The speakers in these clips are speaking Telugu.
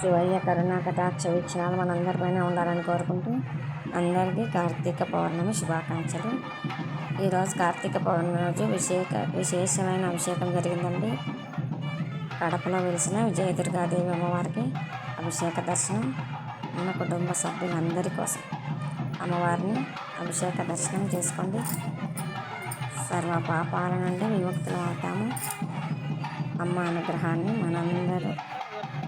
శివయ్య కరుణా కటాక్ష వీక్షణాలు మనందరిపైన ఉండాలని కోరుకుంటూ అందరికీ కార్తీక పౌర్ణమి శుభాకాంక్షలు. ఈరోజు కార్తీక పౌర్ణమి రోజు విశేష విశేషమైన అభిషేకం జరిగిందండి. కడపలో వెలిసిన విజయదుర్గాదేవి అమ్మవారికి అభిషేక దర్శనం మన కుటుంబ సభ్యులందరి కోసం అమ్మవారిని అభిషేక దర్శనం చేసుకోండి. సర్వ పాపాల నుండి విముక్తులు అవుతాము అమ్మ అనుగ్రహాన్ని మనందరూ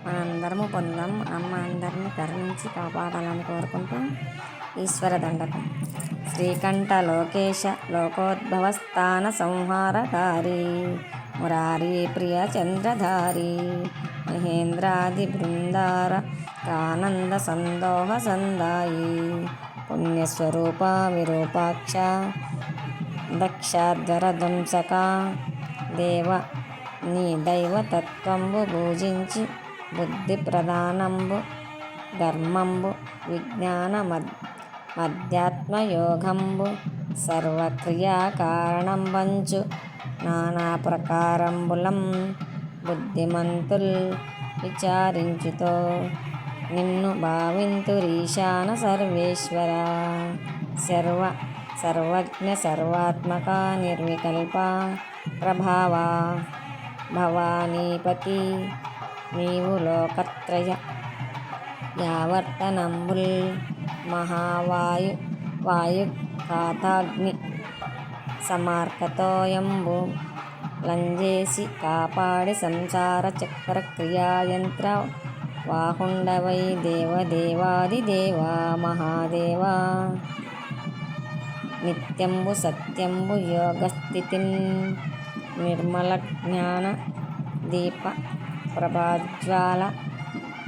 మనందరము పొందాం. అమ్మ అందరిని కరుణించి కాపాడాలని కోరుకుంటూ. ఈశ్వర దండకం. శ్రీకంఠ లోకేశ లోకోద్భవస్థాన సంహారకారి. మురారి ప్రియ చంద్రధారి. మహేంద్రాది బృందార ఆనంద సందోహ సందాయి. పుణ్యస్వరూప విరూపాక్ష దక్షాధ్వర ధ్వంసక దేవ నీ దైవతత్వంబు పూజించి బుద్ధి ప్రధానంబు ధర్మంబు విజ్ఞాన మధ్యాత్మయోగంబు సర్వక్రియాకారణంబంచు కారణం వంచు నానా ప్రకారంబులం బుద్ధిమంతుల్ విచారించుతో నిన్ను భావింతురీశాన సర్వేశ్వర. సర్వ సర్వజ్ఞ సర్వాత్మక నిర్వికల్ప ప్రభావా భవానీపతి నీవు లోకత్రయ. యావర్తనంబుల్ మహావాయు వాయు కాతాగ్ని సమార్కతోయంబు. లంజేసి కాపాడి సంసార చక్ర క్రియాయంత్ర వాహుండవై దేవదేవాది దేవా మహాదేవా. నిత్యంబు సత్యంబు యోగస్థితిన్ నిర్మల జ్ఞాన దీప ప్రభాజ్వాల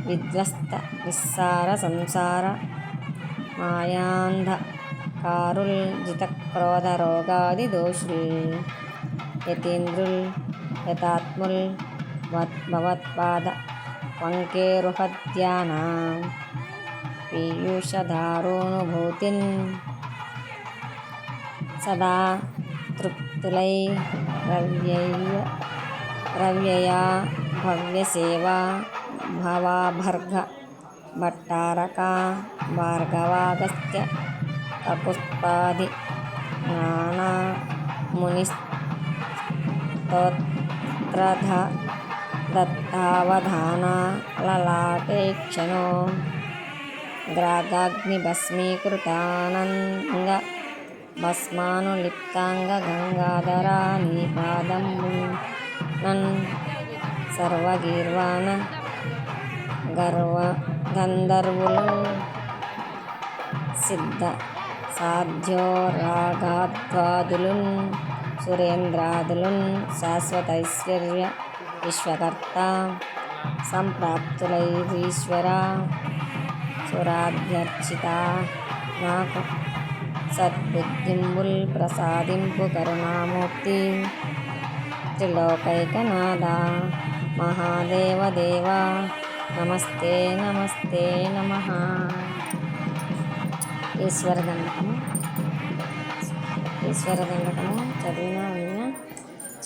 విధ్వస్త విస్సార సంసార మాయాంధ కారుల్ జితక్రోధ రోగాది దోషుల్ యతీంద్రుల్ యతాత్ముల్ భవత్పాద వంకేరుహద్యాన పీయూషధారోనుభూతిన్ సదా తృప్తులై రవ్యయ రవ్యయా భవ్యసేవా భవాభర్గ భట్టారక భార్గవాగస్త్య తపుష్పాది నానా మునిస్తోత్రధ దత్తావధాన లలాటేక్షణో గ్రాగాగ్నిభస్మీకృతానంగ భస్మానులిప్తాంగ గంగాధరా నీ పాదం నన్ సర్వగీర్వాణ గర్వ గంధర్వులు సిద్ధ సాధ్యోరాగాధ్వాదులున్ సురేంద్రాదులున్ శాశ్వతైశ్వర్య విశ్వకర్త సంప్రాప్తులైరీశ్వర సురాభ్యర్చిత నాకు సద్బుద్ధింబుల్ ప్రసాదింపు కరుణామూర్తి త్రిలోకైకనాథ. మహాదేవ దేవ నమస్తే నమస్తే నమ. ఈశ్వర దండకము ఈశ్వర దండకము చదివినా విన్నా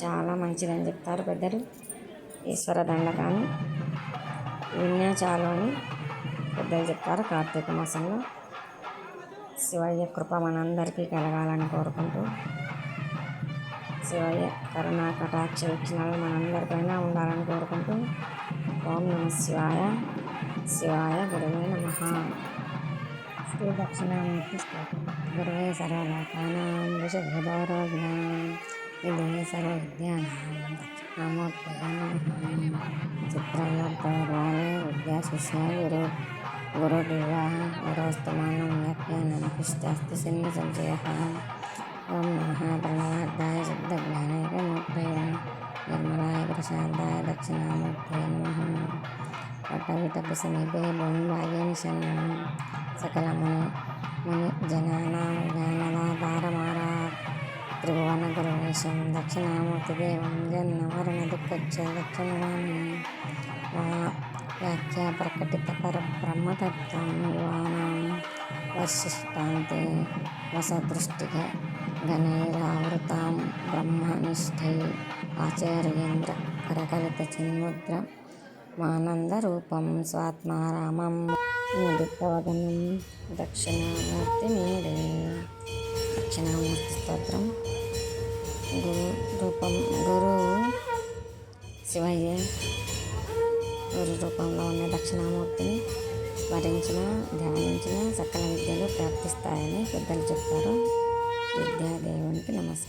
చాలా మంచిదని చెప్తారు పెద్దలు. ఈశ్వర దండకాన్ని విన్నా చాలు అని పెద్దలు చెప్తారు కార్తీక మాసంలో. శివయ్య కృప మనందరికీ కలగాలని కోరుకుంటూ శివయ్య కరుణా కటాక్ష వీక్షణాలు మనందరిపైన ఉండాలని కోరుకుంటూ ఓం నమ శివాయ శివాయ గురువే నమ శ్రీ దక్షిణామూర్తి స్తోత్రం గురువే సర్వలోకానాం విశుద్ధోరోగ్యాం ఇదే సర్వ విద్యానాం దక్షిణామూర్తి నమ చిత్రయోద్ధాలే విద్యాశిష్య గురు గురుదేవా గురోస్తమానం వ్యాఖ్యానం కృష్టాస్తి సింధు సంశయ ఓం నమః ప్రణవార్థాయ శుద్ధజ్ఞానైకమూర్తయ నిర్మలాయ ప్రశాంతాయ దక్షిణామూర్తయ నమః పట్టవిటపు సమీపే భూమిభాగే నిశన్నం సకలముని ముని జనానాం జ్ఞానదాతారమారా త్రిభువన గురువేశం దక్షిణామూర్తిదేవం జన్మవరణ దుఃఖచ్చ దక్షిణవాణి వ్యాఖ్యా ప్రకటిత పరబ్రహ్మతత్వం యువానాం వర్షిష్టాంతే వసదృష్టిక గణైరావృతాం బ్రహ్మనిష్టై ఆచార్యేంద్ర కరకలిత చిన్ముద్ర మానంద రూపం స్వాత్మారామం. ముదితవదనం దక్షిణామూర్తి మీరే. దక్షిణామూర్తి స్తోత్రం. గురు రూపం గురు శివయ్య. గురు రూపంలో ఉన్న దక్షిణామూర్తిని స్మరించిన ధ్యానించిన సకల విద్యలు ప్రాప్తిస్తాయని పెద్దలు చెప్తారు విద్యాదేవునికి నమస్కారం.